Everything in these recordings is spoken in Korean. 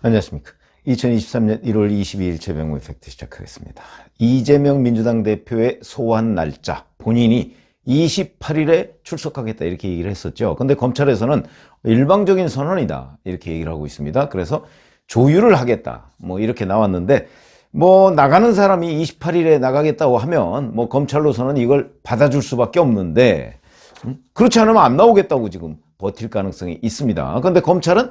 안녕하십니까. 2023년 1월 22일 최병무 팩트 시작하겠습니다. 이재명 민주당 대표의 소환 날짜, 본인이 28일에 출석하겠다 이렇게 얘기를 했었죠. 근데 검찰에서는 일방적인 선언이다 이렇게 얘기를 하고 있습니다. 그래서 조율을 하겠다 뭐 이렇게 나왔는데 뭐 나가는 사람이 28일에 나가겠다고 하면 뭐 검찰로서는 이걸 받아줄 수밖에 없는데 음? 그렇지 않으면 안 나오겠다고 지금 버틸 가능성이 있습니다. 근데 검찰은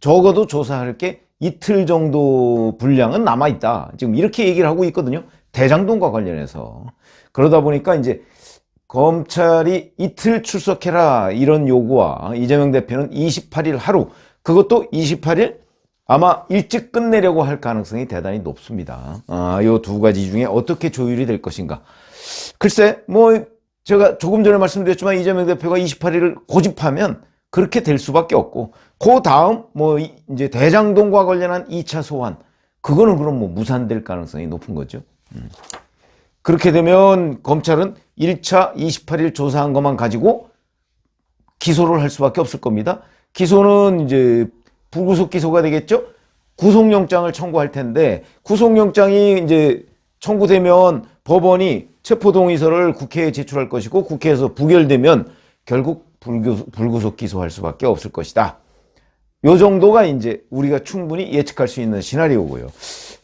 적어도 조사할 게 이틀 정도 분량은 남아있다. 지금 이렇게 얘기를 하고 있거든요. 대장동과 관련해서. 그러다 보니까 이제 검찰이 이틀 출석해라 이런 요구와 이재명 대표는 28일 하루 그것도 28일 아마 일찍 끝내려고 할 가능성이 대단히 높습니다. 아, 요 두 가지 중에 어떻게 조율이 될 것인가. 글쎄, 뭐, 제가 조금 전에 말씀드렸지만 이재명 대표가 28일을 고집하면 그렇게 될 수밖에 없고, 그 다음, 뭐, 이- 이제 대장동과 관련한 2차 소환, 그거는 그럼 뭐 무산될 가능성이 높은 거죠. 음. 그렇게 되면 검찰은 1차 28일 조사한 것만 가지고 기소를 할 수밖에 없을 겁니다. 기소는 이제 불구속 기소가 되겠죠? 구속영장을 청구할 텐데, 구속영장이 이제 청구되면 법원이 체포동의서를 국회에 제출할 것이고, 국회에서 부결되면 결국 불구속, 불구 속 기소할 수밖에 없을 것이다. 요 정도가 이제 우리가 충분히 예측할 수 있는 시나리오고요.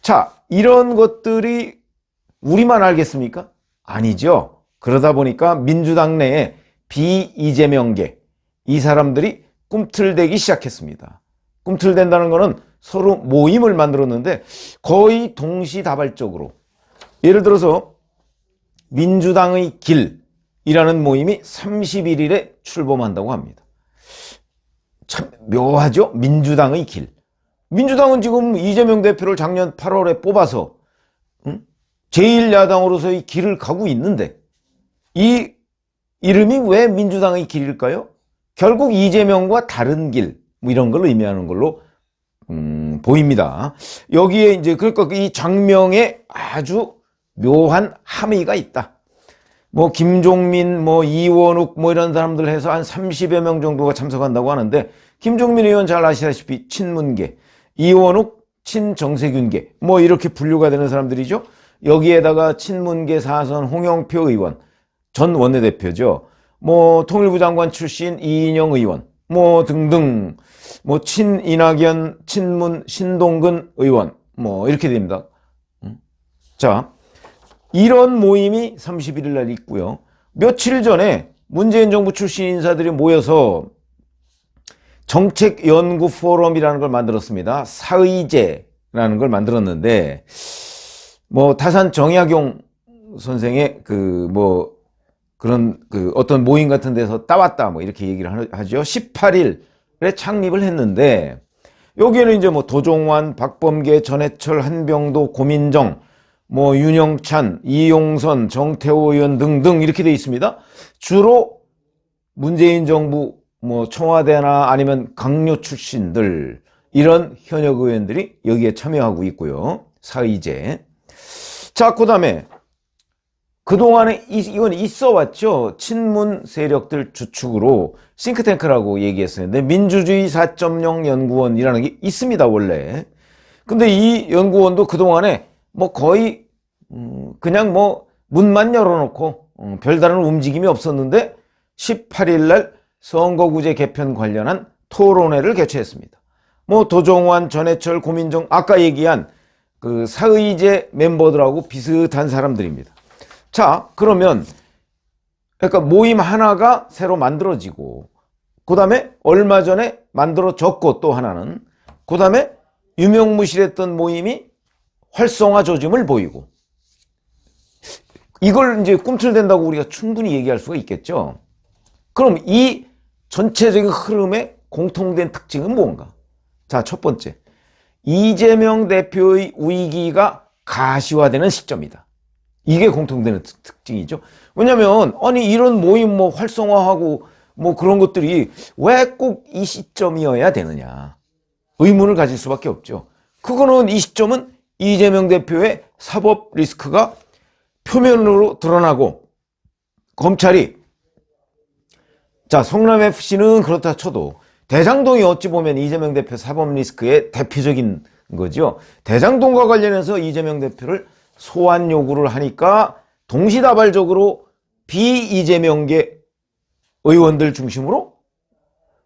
자, 이런 것들이 우리만 알겠습니까? 아니죠. 그러다 보니까 민주당 내에 비이재명계, 이 사람들이 꿈틀대기 시작했습니다. 꿈틀댄다는 것은 서로 모임을 만들었는데 거의 동시다발적으로 예를 들어서 민주당의 길 이라는 모임이 31일에 출범한다고 합니다. 참 묘하죠? 민주당의 길. 민주당은 지금 이재명 대표를 작년 8월에 뽑아서 응? 제1야당으로서의 길을 가고 있는데 이 이름이 왜 민주당의 길일까요? 결국 이재명과 다른 길, 뭐 이런 걸 의미하는 걸로 음, 보입니다. 여기에 이제 그러니까 이 장명에 아주 묘한 함의가 있다. 뭐 김종민, 뭐 이원욱, 뭐 이런 사람들 해서 한 30여 명 정도가 참석한다고 하는데 김종민 의원 잘 아시다시피 친문계, 이원욱 친정세균계, 뭐 이렇게 분류가 되는 사람들이죠. 여기에다가 친문계 사선 홍영표 의원, 전 원내대표죠. 뭐 통일부 장관 출신 이인영 의원, 뭐 등등, 뭐 친이낙연, 친문, 신동근 의원, 뭐 이렇게 됩니다. 음. 자, 이런 모임이 31일 날 있고요. 며칠 전에 문재인 정부 출신 인사들이 모여서 정책연구 포럼이라는 걸 만들었습니다. 사의제라는 걸 만들었는데 뭐 타산 정약용 선생의 그 뭐 그런 그 어떤 모임 같은 데서 따왔다 뭐 이렇게 얘기를 하- 하죠. 18일에 창립을 했는데 여기에는 이제 뭐 도종환, 박범계, 전해철, 한병도, 고민정, 뭐 윤영찬, 이용선, 정태호 의원 등등 이렇게 돼 있습니다. 주로 문재인 정부 뭐 청와대나 아니면 강요 출신들 이런 현역 의원들이 여기에 참여하고 있고요. 사의제. 자, 그다음에 그동안에 이- 이건 있어 왔죠. 친문 세력들 주축으로 싱크탱크라고 얘기했었는데 민주주의 4.0 연구원이라는 게 있습니다, 원래. 근데 이 연구원도 그동안에 뭐 거의 음, 그냥 뭐 문만 열어놓고 음, 별다른 움직임이 없었는데 18일 날 선거구제 개편 관련한 토론회를 개최했습니다. 뭐 도종환, 전해철, 고민정 아까 얘기한 그 사의제 멤버들하고 비슷한 사람들입니다. 자, 그러면 그러니까 모임 하나가 새로 만들어지고 그 다음에 얼마 전에 만들어졌고 또 하나는 그 다음에 유명무실했던 모임이 활성화 조짐을 보이고 이걸 이제 꿈틀댄다고 우리가 충분히 얘기할 수가 있겠죠. 그럼 이 전체적인 흐름의 공통된 특징은 뭔가? 자, 첫 번째. 이재명 대표의 위기가 가시화되는 시점이다. 이게 공통되는 특- 특징이죠. 왜냐면, 아니, 이런 모임 뭐 활성화하고 뭐 그런 것들이 왜 꼭 이 시점이어야 되느냐. 의문을 가질 수밖에 없죠. 그거는 이 시점은 이재명 대표의 사법 리스크가 표면으로 드러나고 검찰이 자 성남 FC는 그렇다 쳐도 대장동이 어찌 보면 이재명 대표 사법 리스크의 대표적인 거죠. 대장동과 관련해서 이재명 대표를 소환 요구를 하니까 동시다발적으로 비이재명계 의원들 중심으로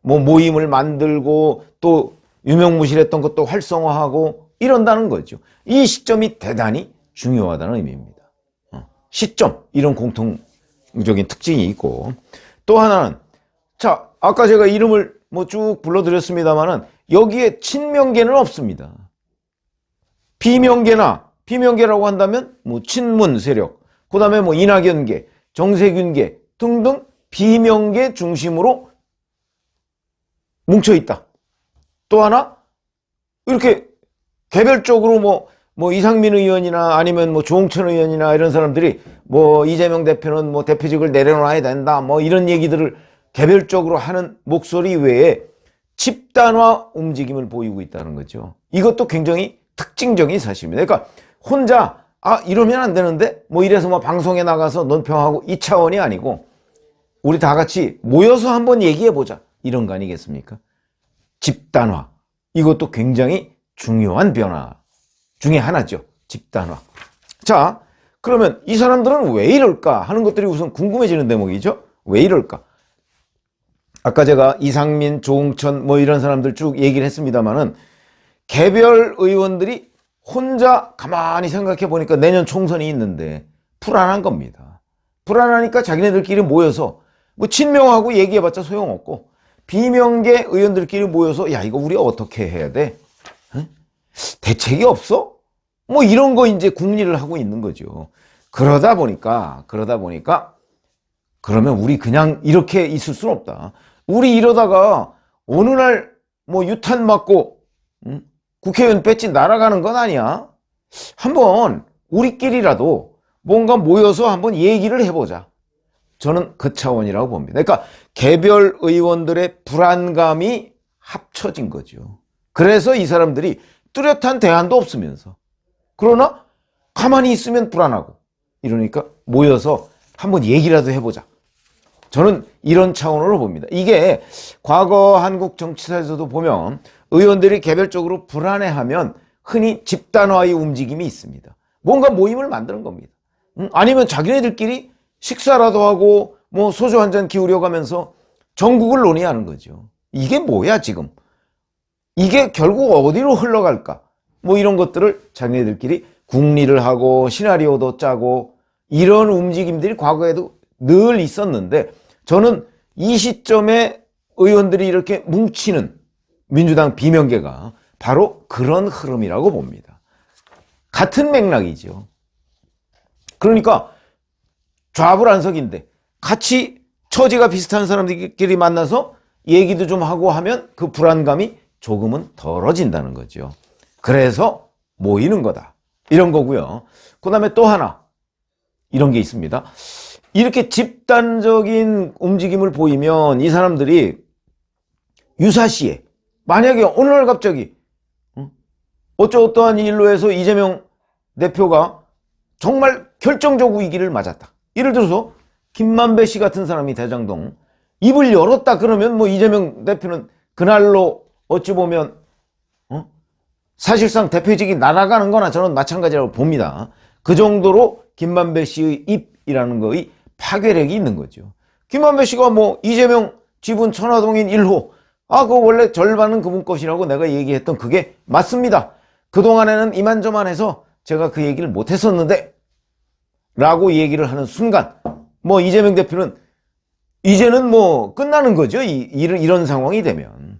뭐 모임을 만들고 또 유명무실했던 것도 활성화하고 이런다는 거죠. 이 시점이 대단히 중요하다는 의미입니다. 어, 시점 이런 공통적인 특징이 있고 또 하나는 자 아까 제가 이름을 뭐 쭉 불러드렸습니다만은 여기에 친명계는 없습니다. 비명계나 비명계라고 한다면 뭐 친문 세력, 그 다음에 뭐 이낙연계, 정세균계 등등 비명계 중심으로 뭉쳐 있다. 또 하나 이렇게 개별적으로 뭐, 뭐 이상민 의원이나 아니면 뭐 조홍천 의원이나 이런 사람들이 뭐 이재명 대표는 뭐 대표직을 내려놔야 된다 뭐 이런 얘기들을 개별적으로 하는 목소리 외에 집단화 움직임을 보이고 있다는 거죠. 이것도 굉장히 특징적인 사실입니다. 그러니까 혼자 아 이러면 안 되는데 뭐 이래서 뭐 방송에 나가서 논평하고 이 차원이 아니고 우리 다 같이 모여서 한번 얘기해 보자 이런 거 아니겠습니까? 집단화 이것도 굉장히 중요한 변화 중에 하나죠. 집단화. 자 그러면 이 사람들은 왜 이럴까 하는 것들이 우선 궁금해지는 대목이죠. 왜 이럴까? 아까 제가 이상민, 조홍천 뭐 이런 사람들 쭉 얘기를 했습니다만은 개별 의원들이 혼자 가만히 생각해 보니까 내년 총선이 있는데 불안한 겁니다. 불안하니까 자기네들끼리 모여서 뭐 친명하고 얘기해봤자 소용없고 비명계 의원들끼리 모여서 야 이거 우리 어떻게 해야 돼? 응? 대책이 없어? 뭐 이런 거 이제 궁리를 하고 있는 거죠. 그러다 보니까 그러다 보니까 그러면 우리 그냥 이렇게 있을 수는 없다. 우리 이러다가 어느 날 뭐 유탄 맞고 응? 국회의원 배지 날아가는 건 아니야. 한번 우리끼리라도 뭔가 모여서 한번 얘기를 해보자. 저는 그 차원이라고 봅니다. 그러니까 개별 의원들의 불안감이 합쳐진 거죠. 그래서 이 사람들이 뚜렷한 대안도 없으면서 그러나 가만히 있으면 불안하고 이러니까 모여서 한번 얘기라도 해보자. 저는 이런 차원으로 봅니다. 이게 과거 한국 정치사에서도 보면 의원들이 개별적으로 불안해하면 흔히 집단화의 움직임이 있습니다. 뭔가 모임을 만드는 겁니다. 음, 아니면 자기네들끼리 식사라도 하고 뭐 소주 한 잔 기울여 가면서 전국을 논의하는 거죠. 이게 뭐야 지금? 이게 결국 어디로 흘러갈까? 뭐 이런 것들을 자기네들끼리 궁리를 하고 시나리오도 짜고 이런 움직임들이 과거에도 늘 있었는데 저는 이 시점에 의원들이 이렇게 뭉치는 민주당 비명계가 바로 그런 흐름이라고 봅니다. 같은 맥락이죠. 그러니까 좌불안석인데 같이 처지가 비슷한 사람들끼리 만나서 얘기도 좀 하고 하면 그 불안감이 조금은 덜어진다는 거죠. 그래서 모이는 거다. 이런 거고요. 그 다음에 또 하나 이런 게 있습니다. 이렇게 집단적인 움직임을 보이면 이 사람들이 유사시에 만약에 어느 날 갑자기 어쩌어떠한 일로 해서 이재명 대표가 정말 결정적 위기를 맞았다. 예를 들어서 김만배 씨 같은 사람이 대장동 입을 열었다 그러면 뭐 이재명 대표는 그날로 어찌 보면 어? 사실상 대표직이 날아가는 거나 저는 마찬가지라고 봅니다. 그 정도로 김만배 씨의 입이라는 거의 파괴력이 있는 거죠. 김만배 씨가 뭐 이재명 지분 천화동인 1호 아, 그 원래 절반은 그분 것이라고 내가 얘기했던 그게 맞습니다. 그동안에는 이만저만 해서 제가 그 얘기를 못 했었는데 라고 얘기를 하는 순간 뭐 이재명 대표는 이제는 뭐 끝나는 거죠. 이, 이런 상황이 되면.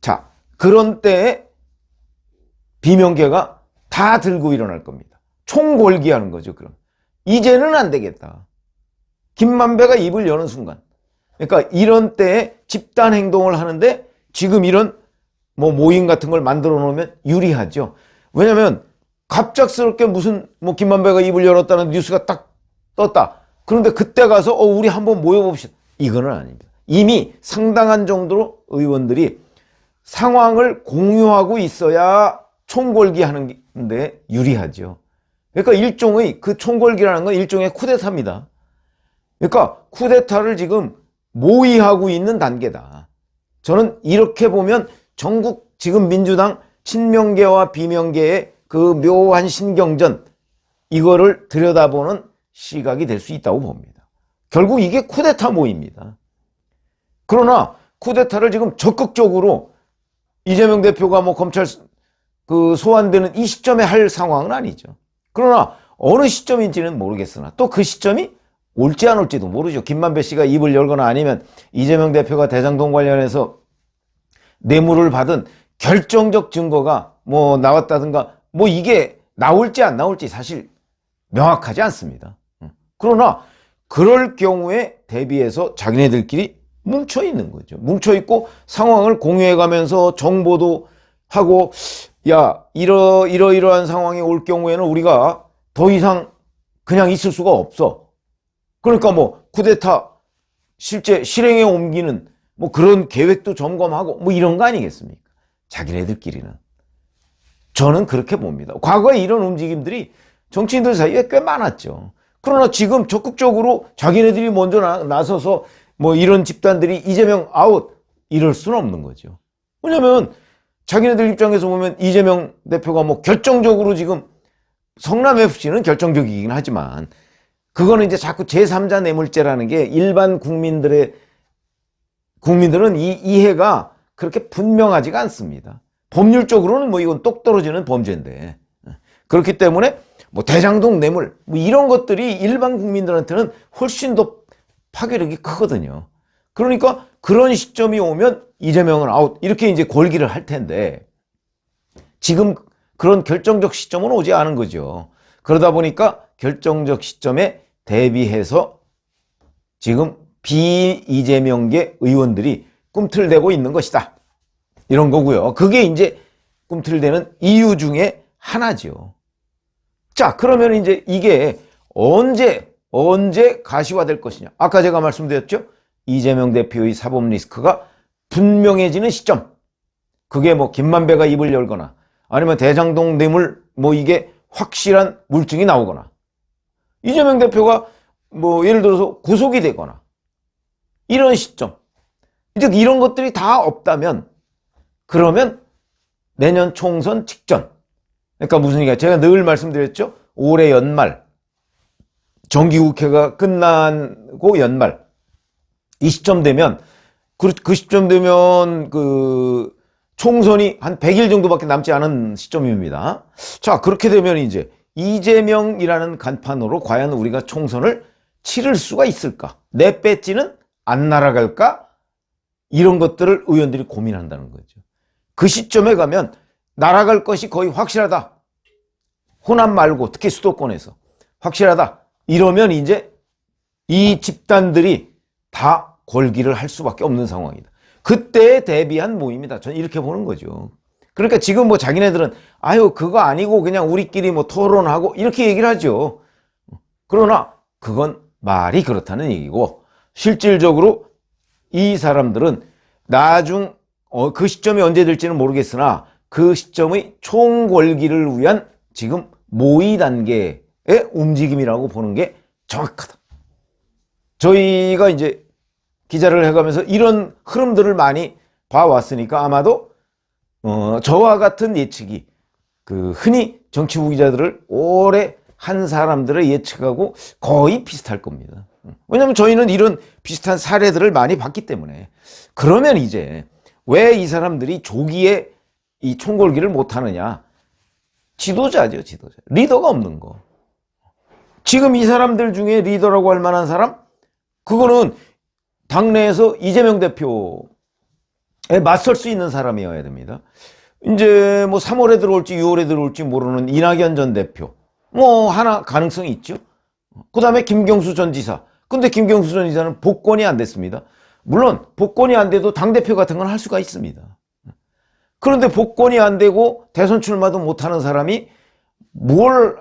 자, 그런 때에 비명계가 다 들고 일어날 겁니다. 총골기하는 거죠, 그럼. 이제는 안 되겠다. 김만배가 입을 여는 순간. 그러니까 이런 때에 집단 행동을 하는데 지금 이런 뭐 모임 같은 걸 만들어 놓으면 유리하죠. 왜냐면 갑작스럽게 무슨 뭐 김만배가 입을 열었다는 뉴스가 딱 떴다. 그런데 그때 가서 어 우리 한번 모여 봅시다. 이거는 아닙니다. 이미 상당한 정도로 의원들이 상황을 공유하고 있어야 총궐기 하는 데 유리하죠. 그러니까 일종의 그 총궐기라는 건 일종의 쿠데타입니다. 그러니까 쿠데타를 지금 모의하고 있는 단계다. 저는 이렇게 보면 전국 지금 민주당 친명계와 비명계의 그 묘한 신경전 이거를 들여다보는 시각이 될 수 있다고 봅니다. 결국 이게 쿠데타 모입니다. 그러나 쿠데타를 지금 적극적으로 이재명 대표가 뭐 검찰 그 소환되는 이 시점에 할 상황은 아니죠. 그러나 어느 시점인지는 모르겠으나 또 그 시점이 올지 안 올지도 모르죠. 김만배 씨가 입을 열거나 아니면 이재명 대표가 대장동 관련해서 뇌물을 받은 결정적 증거가 뭐 나왔다든가 뭐 이게 나올지 안 나올지 사실 명확하지 않습니다. 그러나 그럴 경우에 대비해서 자기네들끼리 뭉쳐 있는 거죠. 뭉쳐 있고 상황을 공유해 가면서 정보도 하고 야 이러 이러이러한 상황이 올 경우에는 우리가 더 이상 그냥 있을 수가 없어. 그러니까 뭐 쿠데타 실제 실행에 옮기는 뭐 그런 계획도 점검하고 뭐 이런 거 아니겠습니까? 자기네들끼리는 저는 그렇게 봅니다. 과거에 이런 움직임들이 정치인들 사이에 꽤 많았죠. 그러나 지금 적극적으로 자기네들이 먼저 나, 나서서 뭐 이런 집단들이 이재명 아웃 이럴 수는 없는 거죠. 왜냐면 자기네들 입장에서 보면 이재명 대표가 뭐 결정적으로 지금 성남 FC는 결정적이긴 하지만 그거는 이제 자꾸 제3자 뇌물죄라는 게 일반 국민들의 국민들은 이 이해가 그렇게 분명하지가 않습니다. 법률적으로는 뭐 이건 똑 떨어지는 범죄인데 그렇기 때문에 뭐 대장동 뇌물 뭐 이런 것들이 일반 국민들한테는 훨씬 더 파괴력이 크거든요. 그러니까 그런 시점이 오면 이재명은 아웃 이렇게 이제 골기를 할 텐데 지금 그런 결정적 시점은 오지 않은 거죠. 그러다 보니까 결정적 시점에 대비해서 지금 비이재명계 의원들이 꿈틀대고 있는 것이다. 이런 거고요. 그게 이제 꿈틀대는 이유 중에 하나죠. 자, 그러면 이제 이게 언제, 언제 가시화될 것이냐. 아까 제가 말씀드렸죠? 이재명 대표의 사법 리스크가 분명해지는 시점. 그게 뭐 김만배가 입을 열거나 아니면 대장동 뇌물 뭐 이게 확실한 물증이 나오거나 이재명 대표가 뭐 예를 들어서 구속이 되거나 이런 시점. 이제 이런 것들이 다 없다면 그러면 내년 총선 직전. 그러니까 무슨 얘기야? 제가 늘 말씀드렸죠? 올해 연말. 정기국회가 끝나고 연말. 이 시점 되면, 그, 그 시점 되면 그 총선이 한 100일 정도밖에 남지 않은 시점입니다. 자, 그렇게 되면 이제 이재명이라는 간판으로 과연 우리가 총선을 치를 수가 있을까? 내 배지는 안 날아갈까? 이런 것들을 의원들이 고민한다는 거죠. 그 시점에 가면 날아갈 것이 거의 확실하다. 호남 말고 특히 수도권에서 확실하다. 이러면 이제 이 집단들이 다 골기를 할 수밖에 없는 상황이다. 그때에 대비한 모임이다. 저는 이렇게 보는 거죠. 그러니까 지금 뭐 자기네들은 아유 그거 아니고 그냥 우리끼리 뭐 토론하고 이렇게 얘기를 하죠. 그러나 그건 말이 그렇다는 얘기고 실질적으로 이 사람들은 나중 어, 그 시점이 언제 될지는 모르겠으나 그 시점의 총궐기를 위한 지금 모의 단계의 움직임이라고 보는 게 정확하다. 저희가 이제 기자를 해가면서 이런 흐름들을 많이 봐왔으니까 아마도 어, 저와 같은 예측이 그 흔히 정치부 기자들을 오래 한 사람들의 예측하고 거의 비슷할 겁니다. 왜냐하면 저희는 이런 비슷한 사례들을 많이 봤기 때문에 그러면 이제 왜 이 사람들이 조기에 이 총궐기를 못하느냐? 지도자죠, 지도자. 리더가 없는 거. 지금 이 사람들 중에 리더라고 할 만한 사람? 그거는 당내에서 이재명 대표에 맞설 수 있는 사람이어야 됩니다. 이제 뭐 3월에 들어올지 6월에 들어올지 모르는 이낙연 전 대표. 뭐 하나 가능성이 있죠. 그 다음에 김경수 전 지사. 근데 김경수 전 지사는 복권이 안 됐습니다. 물론 복권이 안 돼도 당대표 같은 건 할 수가 있습니다. 그런데 복권이 안 되고 대선 출마도 못하는 사람이 뭘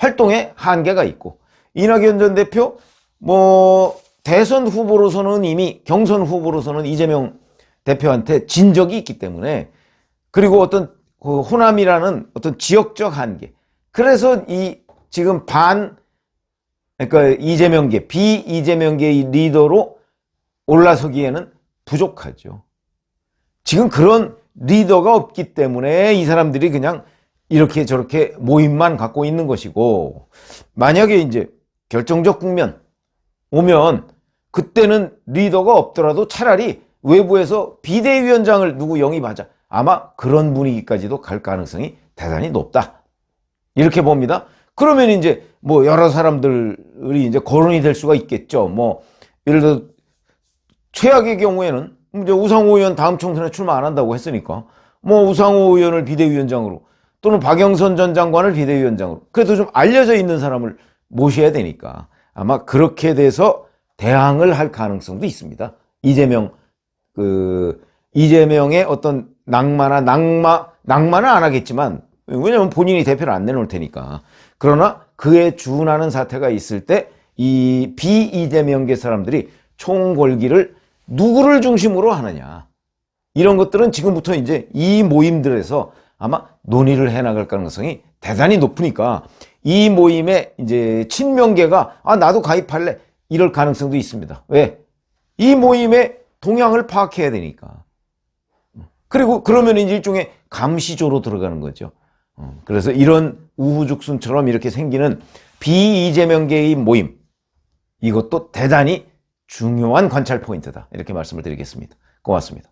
활동에 한계가 있고 이낙연 전 대표 뭐 대선 후보로서는 이미 경선 후보로서는 이재명 대표한테 진 적이 있기 때문에 그리고 어떤 그 호남이라는 어떤 지역적 한계 그래서 이 지금 반 그러니까 이재명계 비이재명계의 리더로 올라서기에는 부족하죠. 지금 그런 리더가 없기 때문에 이 사람들이 그냥 이렇게 저렇게 모임만 갖고 있는 것이고, 만약에 이제 결정적 국면 오면 그때는 리더가 없더라도 차라리 외부에서 비대위원장을 누구 영입하자. 아마 그런 분위기까지도 갈 가능성이 대단히 높다. 이렇게 봅니다. 그러면 이제 뭐 여러 사람들이 이제 거론이 될 수가 있겠죠. 뭐 예를 들어 최악의 경우에는 이제 우상호 의원 다음 총선에 출마 안 한다고 했으니까 뭐 우상호 의원을 비대위원장으로 또는 박영선 전 장관을 비대위원장으로. 그래도 좀 알려져 있는 사람을 모셔야 되니까 아마 그렇게 돼서 대항을 할 가능성도 있습니다. 이재명 그 이재명의 어떤 낙마나 낙마 낙마는 안 하겠지만 왜냐하면 본인이 대표를 안 내놓을 테니까. 그러나 그에 준하는 사태가 있을 때 이 비이재명계 사람들이 총궐기를 누구를 중심으로 하느냐. 이런 것들은 지금부터 이제 이 모임들에서 아마 논의를 해나갈 가능성이 대단히 높으니까 이 모임에 이제 친명계가 아 나도 가입할래 이럴 가능성도 있습니다. 왜? 이 모임의 동향을 파악해야 되니까. 그리고 그러면 일종의 감시조로 들어가는 거죠. 어, 그래서 이런 우후죽순처럼 이렇게 생기는 비이재명계의 모임 이것도 대단히 중요한 관찰 포인트다. 이렇게 말씀을 드리겠습니다. 고맙습니다.